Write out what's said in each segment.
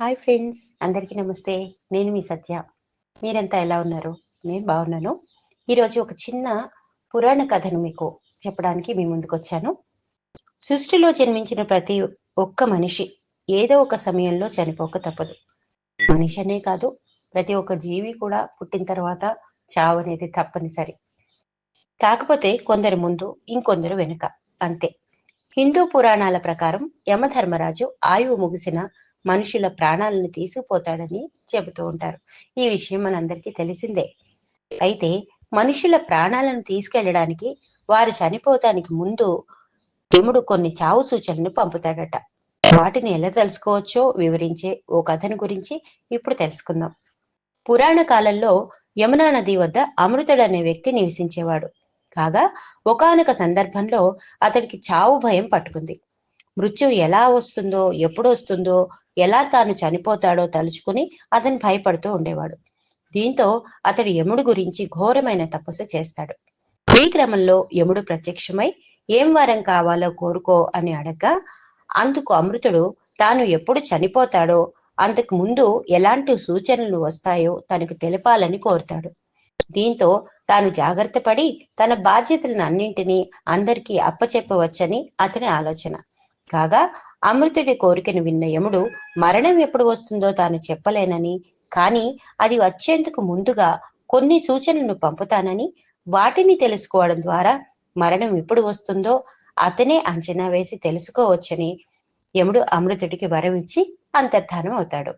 Hi friends. అందరికీ నమస్తే. నేను మీ సత్య. మీరంతా ఎలా ఉన్నారు? నేను బాగున్నాను. ఈరోజు ఒక చిన్న పురాణ కథను మీకు చెప్పడానికి మీ ముందుకు వచ్చాను. సృష్టిలో జన్మించిన ప్రతి ఒక్క మనిషి ఏదో ఒక సమయంలో చనిపోక తప్పదు. మనిషి అనే కాదు ప్రతి ఒక్క జీవి కూడా పుట్టిన తర్వాత చావు అనేది తప్పనిసరి. కాకపోతే కొందరు ముందు ఇంకొందరు వెనుక. అంతే. హిందూ పురాణాల ప్రకారం యమధర్మరాజు ఆయువు ముగిసిన మనుషుల ప్రాణాలను తీసుకుపోతాడని చెబుతూ ఉంటారు. ఈ విషయం మనందరికీ తెలిసిందే. అయితే మనుషుల ప్రాణాలను తీసుకెళ్ళడానికి వారు చనిపోతానికి ముందు యముడు కొన్ని చావు సూచనలను పంపుతాడట. వాటిని ఎలా తెలుసుకోవచ్చో వివరించే ఓ కథను గురించి ఇప్పుడు తెలుసుకుందాం. పురాణ కాలంలో యమునా నది వద్ద అమృతుడు అనే వ్యక్తి నివసించేవాడు. కాగా ఒకానొక సందర్భంలో అతడికి చావు భయం పట్టుకుంది. మృత్యు ఎలా వస్తుందో ఎప్పుడు వస్తుందో ఎలా తాను చనిపోతాడో తలుచుకుని అతను భయపడుతూ ఉండేవాడు. దీంతో అతడు యముడు గురించి ఘోరమైన తపస్సు చేస్తాడు. ఈ క్రమంలో యముడు ప్రత్యక్షమై ఏం వరం కావాలో కోరుకో అని అడగ్గా అందుకు అమృతుడు తాను ఎప్పుడు చనిపోతాడో అంతకు ముందు ఎలాంటి సూచనలు వస్తాయో తనకు తెలపాలని కోరుతాడు. దీంతో తాను జాగ్రత్త పడి తన బాధ్యతలను అన్నింటినీ అందరికీ అప్పచెప్పవచ్చని అతని ఆలోచన. కాగా అమృతుడి కోరికను విన్న యముడు మరణం ఎప్పుడు వస్తుందో తాను చెప్పలేనని కానీ అది వచ్చేందుకు ముందుగా కొన్ని సూచనలను పంపుతానని వాటిని తెలుసుకోవడం ద్వారా మరణం ఎప్పుడు వస్తుందో అతనే అంచనా వేసి తెలుసుకోవచ్చని యముడు అమృతుడికి వరం ఇచ్చి అంతర్ధానం అవుతాడు.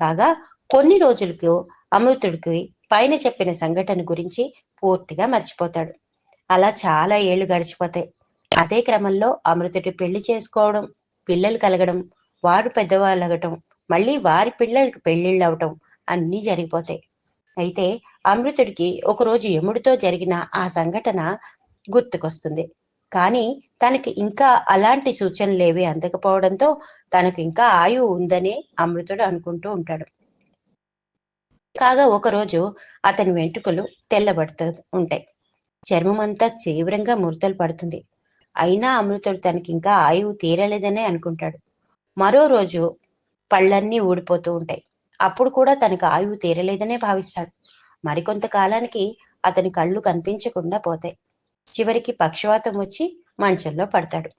కాగా కొన్ని రోజులకు అమృతుడికి పైన చెప్పిన సంఘటన గురించి పూర్తిగా మర్చిపోతాడు. అలా చాలా ఏళ్ళు గడిచిపోతాయి. అదే క్రమంలో అమృతుడి పెళ్ళి చేసుకోవడం పిల్లలు కలగడం వారు పెద్దవాళ్ళు అవ్వటం మళ్ళీ వారి పిల్లలకి పెళ్ళిళ్ళు అవటం అన్నీ జరిగిపోతాయి. అయితే అమృతుడికి ఒకరోజు యముడితో జరిగిన ఆ సంఘటన గుర్తుకొస్తుంది. కానీ తనకి ఇంకా అలాంటి సూచనలు ఏవి అందకపోవడంతో తనకు ఇంకా ఆయువు ఉందనే అమృతుడు అనుకుంటూ ఉంటాడు. కాగా ఒకరోజు అతని వెంట్రుకలు తెల్లబడుతూ ఉంటాయి. చర్మం అంతా తీవ్రంగా ముడతలు పడుతుంది. అయినా అమృతుడు తనకి ఇంకా ఆయువు తీరలేదనే అనుకుంటాడు. మరో రోజు పళ్ళన్నీ ఊడిపోతూ ఉంటాయి. అప్పుడు కూడా తనకు ఆయువు తీరలేదనే భావిస్తాడు. మరికొంత కాలానికి అతని కళ్ళు కనిపించకుండా పోతాయి. చివరికి పక్షవాతం వచ్చి మంచంలో పడతాడు.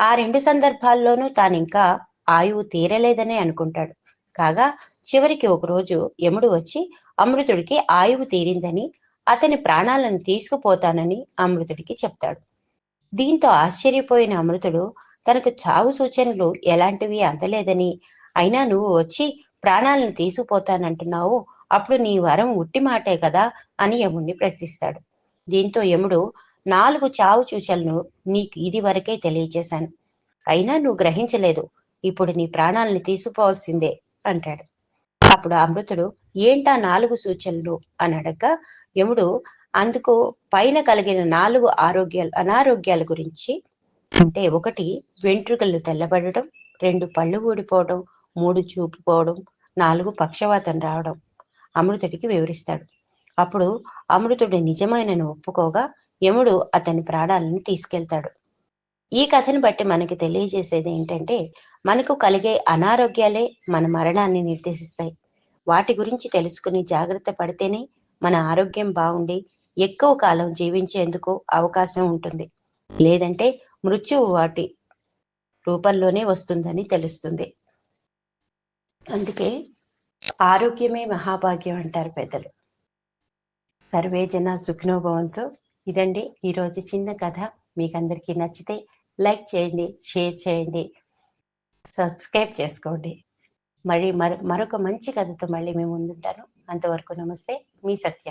ఆ రెండు సందర్భాల్లోనూ తాను ఇంకా ఆయువు తీరలేదనే అనుకుంటాడు. కాగా చివరికి ఒకరోజు యముడు వచ్చి అమృతుడికి ఆయువు తీరిందని అతని ప్రాణాలను తీసుకుపోతానని అమృతుడికి చెప్తాడు. దీంతో ఆశ్చర్యపోయిన అమృతుడు తనకు చావు సూచనలు ఎలాంటివి అందలేదని. అయినా నువ్వు వచ్చి ప్రాణాలను తీసుకుపోతానంటున్నావు అప్పుడు నీ వరం ఉట్టి మాటే కదా అని యముణ్ణి ప్రశ్నిస్తాడు. దీంతో యముడు నాలుగు చావు సూచనలు నీకు ఇది వరకే తెలియజేశాను అయినా నువ్వు గ్రహించలేదు ఇప్పుడు నీ ప్రాణాలని తీసుకోవాల్సిందే అంటాడు. అప్పుడు అమృతుడు ఏంటా నాలుగు సూచనలు అని అడగ యముడు అందుకు పైన కలిగిన నాలుగు ఆరోగ్యాలు అనారోగ్యాల గురించి అంటే ఒకటి వెంట్రుకలు తెల్లబడటం రెండు పళ్ళు ఊడిపోవడం మూడు చూపుపోవడం నాలుగు పక్షవాతం రావడం అమృతుడికి వివరిస్తాడు. అప్పుడు అమృతుడి నిజమైనను ఒప్పుకోగా యముడు అతని ప్రాణాలను తీసుకెళ్తాడు. ఈ కథను బట్టి మనకి తెలియజేసేది ఏంటంటే మనకు కలిగే అనారోగ్యాలే మన మరణాన్ని నిర్దేశిస్తాయి. వాటి గురించి తెలుసుకుని జాగ్రత్త పడితేనే మన ఆరోగ్యం బాగుండి ఎక్కువ కాలం జీవించేందుకు అవకాశం ఉంటుంది. లేదంటే మృత్యువు వాటి రూపంలోనే వస్తుందని తెలుస్తుంది. అందుకే ఆరోగ్యమే మహాభాగ్యం అంటారు పెద్దలు. సర్వే జన సుఖనోభవంతో ఇదండి ఈరోజు చిన్న కథ. మీకు అందరికీ నచ్చితే లైక్ చేయండి షేర్ చేయండి సబ్స్క్రైబ్ చేసుకోండి. మళ్ళీ మరొక మంచి కథతో మళ్ళీ మేము ముందుంటాను. అంతవరకు నమస్తే. మీ సత్య.